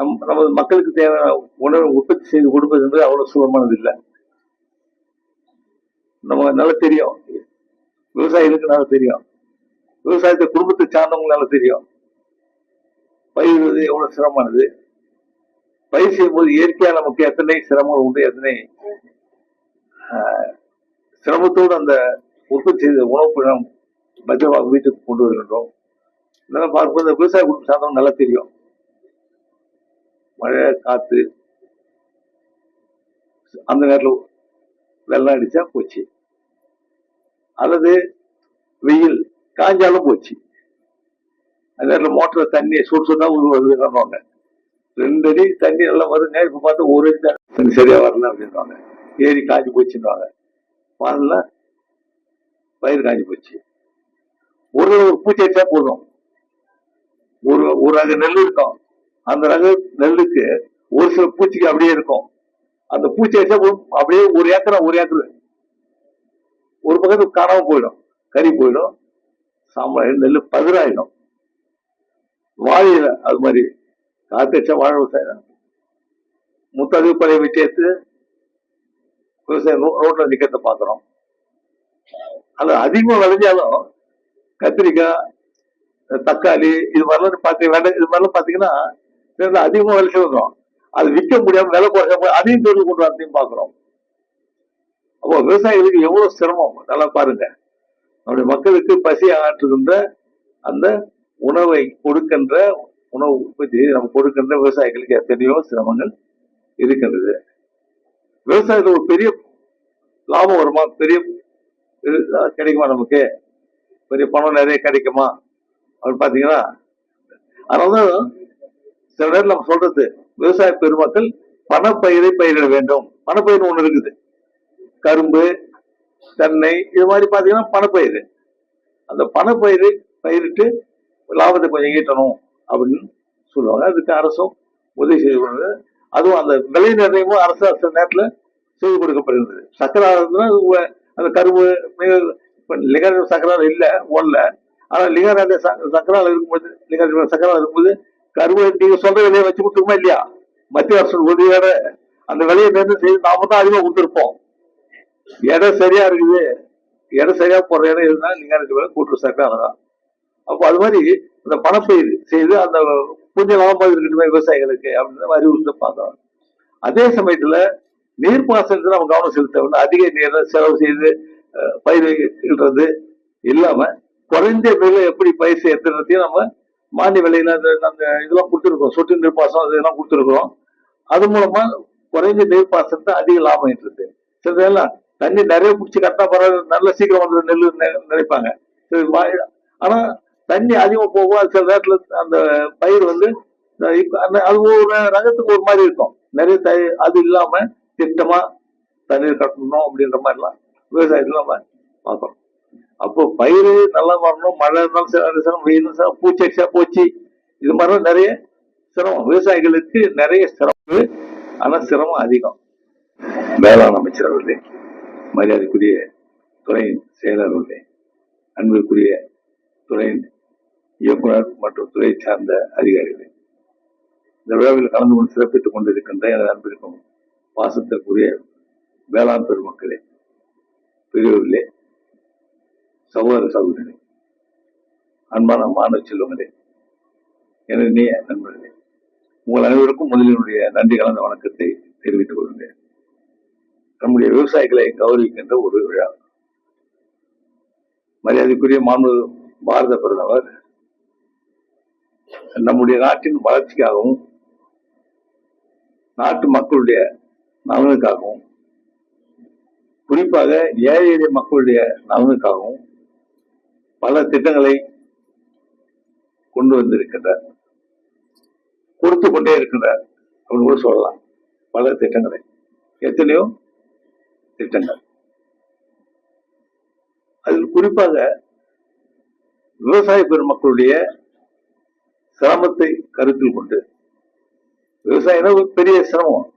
நம் நமது மக்களுக்கு தேவையான உணவு உற்பத்தி செய்து கொடுப்பது என்பது அவ்வளவு சுலபமானது இல்லை நம்ம நல்லா தெரியும். விவசாயிகளுக்கு நல்லா தெரியும். விவசாயத்தை குடும்பத்தை சார்ந்தவங்க நல்லா தெரியும். பயிர்வது எவ்வளவு சிரமமானது. பயிர் செய்யும்போது இயற்கையா நமக்கு எத்தனை சிரமங்கள் உண்டு எத்தனை சிரமத்தோடு அந்த உற்பத்தி செய்த உணவு நாம் பத்திரமாக வீட்டுக்கு கொண்டு வருகின்றோம். இதெல்லாம் பார்க்கும்போது விவசாய குடும்பம் சார்ந்தவங்க நல்லா தெரியும். மழை காத்து அந்த நேரத்தில் வெள்ளம் அடிச்சா போச்சு. அல்லது வெயில் காஞ்சாலும் போச்சு. அந்த நேரத்தில் மோட்டர் தண்ணி சுடு சுடா வருதுன்னு ரெண்டு அடி தண்ணி நல்லா வருங்க இப்போ பார்த்தா ஒரு அடி தான். தண்ணி சரியா வரல அப்படின்வாங்க ஏரி காஞ்சி போச்சுன்னுவாங்க. வரல பயிர் காஞ்சி போச்சு. ஒரு ஒரு பூச்சி அடிச்சா போதும். ஒரு ஒரு அது நெல் இருக்கும். அந்த ரக நெல்லுக்கு ஒரு சில பூச்சிக்கு அப்படியே இருக்கும். அந்த பூச்சி வச்சா அப்படியே ஒரு ஏக்கரா ஒரு ஏக்கர் ஒரு பக்கத்துக்கு காணாம போயிடும் கறி போயிடும். சாம்பார் நெல் பதிராயிடும் வாழையில அது மாதிரி காத்தடிச்சா வாழை விவசாயம் முத்தகு பழைய விஷயத்து விவசாயம் ரோட்ல நிக்கிறத பாக்குறோம். அது அதிகமா விளைஞ்சாலும் கத்திரிக்காய் தக்காளி இது மாதிரிலாம் பாத்தீங்க வேண்டாம் இது மாதிரிலாம் பாத்தீங்கன்னா இதெல்லாம் அதிகமா விலை வரும் அது விற்க முடியாம விலை குறைக்க அதையும் தொழில் கொண்டு வரதையும் பாக்குறோம் அப்போ விவசாயிகளுக்கு எவ்வளவு சிரமம்? நல்லா பாருங்க. நம்முடைய மக்களுக்கு பசி ஆற்றுகின்ற அந்த உணவை கொடுக்கின்ற உணவு உற்பத்தி நம்ம கொடுக்கின்ற விவசாயிகளுக்கு எத்தனையோ சிரமங்கள் இருக்கின்றது. விவசாயத்தில் ஒரு பெரிய லாபம் வருமா? பெரிய கிடைக்குமா நமக்கு? பெரிய பணம் நிறைய கிடைக்குமா? அப்படின்னு பாத்தீங்கன்னா அதனாலதான் சில நேரம் நம்ம சொல்றது விவசாய பெருமக்கள் பணப்பயிரை பயிரிட வேண்டும். பணப்பயிர் ஒண்ணு இருக்குது. கரும்பு தென்னை இது மாதிரி பாத்தீங்கன்னா பணப்பயிர். அந்த பணப்பயிரை பயிரிட்டு லாபத்தை கொஞ்சம் ஈட்டணும் அப்படின்னு சொல்லுவாங்க. அதுக்கு அரசும் உதவி செய்து கொடுக்குது அதுவும் அந்த விலை நிர்ணயமும் அரசு அரசு நேரத்தில் செய்து கொடுக்கப்படுகிறது. சக்கரை ஆலைன்னா அந்த கரும்பு மிக இப்ப லிங்கர் சக்கரால் இல்லை ஒன்றில் ஆனால் லிங்கர் சக்கரால் இருக்கும்போது லிங்கர் சக்கரால் இருக்கும்போது கரும்பு நீங்க சொல்ற விலையை வச்சு கொடுத்துருமா இல்லையா? மத்திய அரசு உதவியோட அந்த விலையை நிர்ணயம் செய்து நாம தான் அதிகமாக கொடுத்துருப்போம். இடம் சரியா இருக்குது. இடம் சரியா போற இடம் எதுனா நீங்க ரெண்டு பேரும் கூட்டுற சக்கரை தான் அப்போ அது மாதிரி இந்த பணப்பயிர் செய்து அந்த கொஞ்சம் லாபம் இருக்கட்டுமே விவசாயிகளுக்கு அப்படின்னு அறிவுறுத்த பார்க்கலாம் அதே சமயத்துல நீர்ப்பாசனத்துல நம்ம கவனம் செலுத்த வேண்டும் அதிக நீரை செலவு செய்து பயிர் இல்லாம குறைஞ்ச விலை எப்படி பயிர் செய்யறதுன்றதையும் நம்ம மானிய விலையில அந்த அந்த இதெல்லாம் கொடுத்துருக்கோம் சொட்டு நீர் பாசனம் இதெல்லாம் கொடுத்துருக்கோம் அது மூலமா குறைஞ்ச நீர் பாசனத்தை அதிக லாபம் இருக்குது சில இதெல்லாம் தண்ணி நிறைய பிடிச்சி கரெக்டாக பரவாயில்ல நல்ல சீக்கிரம் வந்து நெல் நெ- நினைப்பாங்க. சரி, வாய்- ஆனா தண்ணி அதிகமா போகும் அது சில நேரத்துல அந்த பயிர் வந்து அது ஒரு ரகத்துக்கு ஒரு மாதிரி இருக்கும். நிறைய தயிர் அது இல்லாம திட்டமா தண்ணீர் கட்டணும் அப்படின்ற மாதிரிலாம் விவசாயத்துல நம்ம பார்க்கணும். அப்போ பயிர் நல்லா வரணும் மழை இருந்தாலும் சில சிரமம் வெயில் சிரமம் பூச்சி போச்சு. இது மாதிரிலாம் நிறைய சிரமம். விவசாயிகளுக்கு நிறைய சிரமம். ஆனா சிரமம் அதிகம். வேளாண் அமைச்சர் அவர்களே மரியாதைக்குரிய துறை செயலர் அவர்களே அன்பிற்குரிய துறை இயக்குனர் மற்றும் துறை சார்ந்த அதிகாரிகளே. இந்த விழாவில் கலந்து கொண்டு சிறப்பித்துக் கொண்டிருக்கின்ற எனது அன்பிற்கும் பாசத்திற்குரிய வேளாண் பெருமக்களே பெரியவர்களே சகோதர சகோதரர்களே அன்பான மாணவ செல்வங்களே எனது நீ நண்பர்களே உங்கள் அனைவருக்கும் முதலினுடைய நன்றி கலந்த வணக்கத்தை தெரிவித்துக் கொள்கிறேன். நம்முடைய விவசாயிகளை கௌரவிக்கின்ற ஒரு விழா. மரியாதைக்குரிய மாண்பு பாரத பிரதமர் நம்முடைய நாட்டின் வளர்ச்சிக்காகவும் நாட்டு மக்களுடைய நலனுக்காகவும் குறிப்பாக ஏழை எளிய மக்களுடைய நலனுக்காகவும் பல திட்டங்களை கொண்டு வந்திருக்கின்றார். கொடுத்து கொண்டே இருக்கின்றார் அப்படின்னு கூட சொல்லலாம். பல திட்டங்களை. எத்தனையோ திட்டங்கள். அதில் குறிப்பாக விவசாய பெருமக்களுடைய சிரமத்தை கருத்தில் கொண்டு விவசாயம் ஒரு பெரிய சிரமம்.